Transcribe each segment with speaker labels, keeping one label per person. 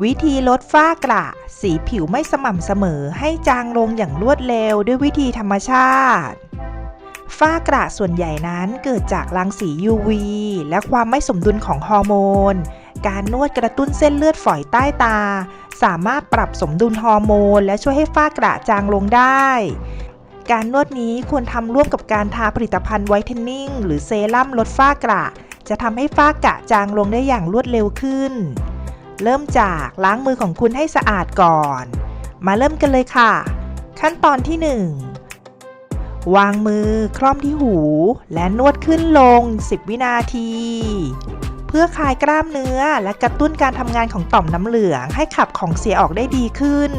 Speaker 1: วิธีลดฝ้ากระ สีผิวไม่สม่ำเสมอให้จางลงอย่างรวดเร็วด้วยวิธีธรรมชาติ ฝ้ากระส่วนใหญ่นั้นเกิดจากรังสี UV และความไม่สมดุลของฮอร์โมน การนวดกระตุ้นเส้นเลือดฝอยใต้ตา สามารถปรับสมดุลฮอร์โมน และช่วยให้ฝ้ากระจางลงได้ การนวดนี้ควรทำร่วมกับการทาผลิตภัณฑ์ไวท์เทนนิ่งหรือเซรั่มลดฝ้ากระ จะทำให้ฝ้ากระจางลงได้อย่างรวดเร็วขึ้น เริ่มจากล้างมือของคุณให้สะอาดก่อน มาเริ่มกันเลยค่ะ ขั้นตอนที่ 1 วางมือคล่อมที่หู และนวดขึ้นลง 10 วินาที เพื่อคลายกล้ามเนื้อและกระตุ้นการทำงานของต่อมน้ำเหลืองให้ขับของเสียออกได้ดีขึ้น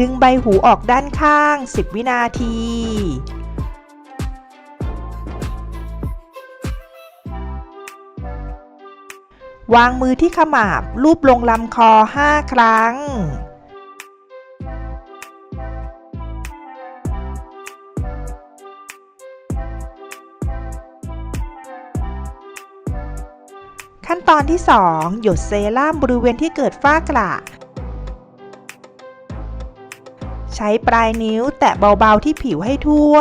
Speaker 1: ดึงใบหูออกด้านข้าง 10 วินาที วางมือที่ขมับลูบลงลำคอ 5 ครั้ง ขั้นตอนที่ 2 หยดเซรั่มบริเวณที่เกิดฝ้ากระใช้ปลายนิ้วแตะเบาๆที่ผิวให้ทั่ว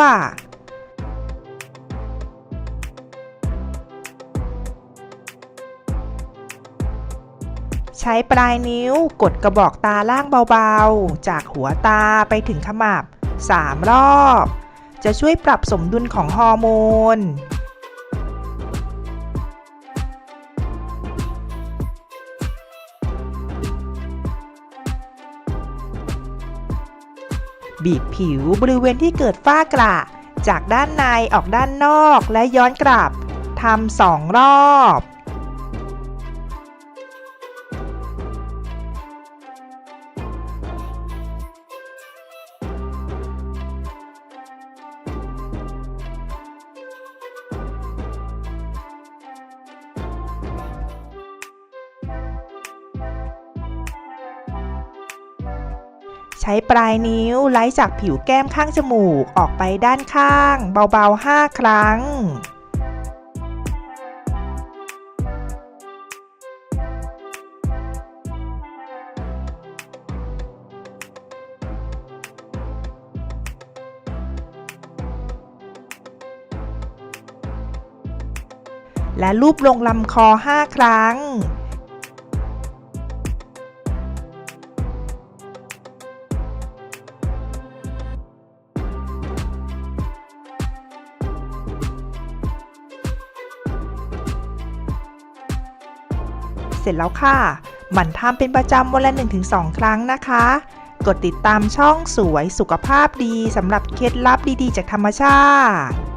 Speaker 1: ใช้ปลายนิ้วกดกระบอกตาล่างเบาๆ จากหัวตาไปถึงขมับ 3 รอบ จะช่วยปรับสมดุลของฮอร์โมน บีบผิวบริเวณที่เกิดฝ้ากระ จากด้านในออกด้านนอกและย้อนกลับทำสองรอบ ใช้ปลายนิ้วไล่จากผิวแก้มข้างจมูกออกไปด้านข้าง เบาๆ 5 ครั้ง และลูบลงลำคอ 5 ครั้ง เสร็จแล้วค่ะ หมั่นทำเป็นประจำวันละ 1-2 ครั้งนะคะ กดติดตามช่องสวยสุขภาพดีสำหรับเคล็ดลับดีๆ จากธรรมชาติ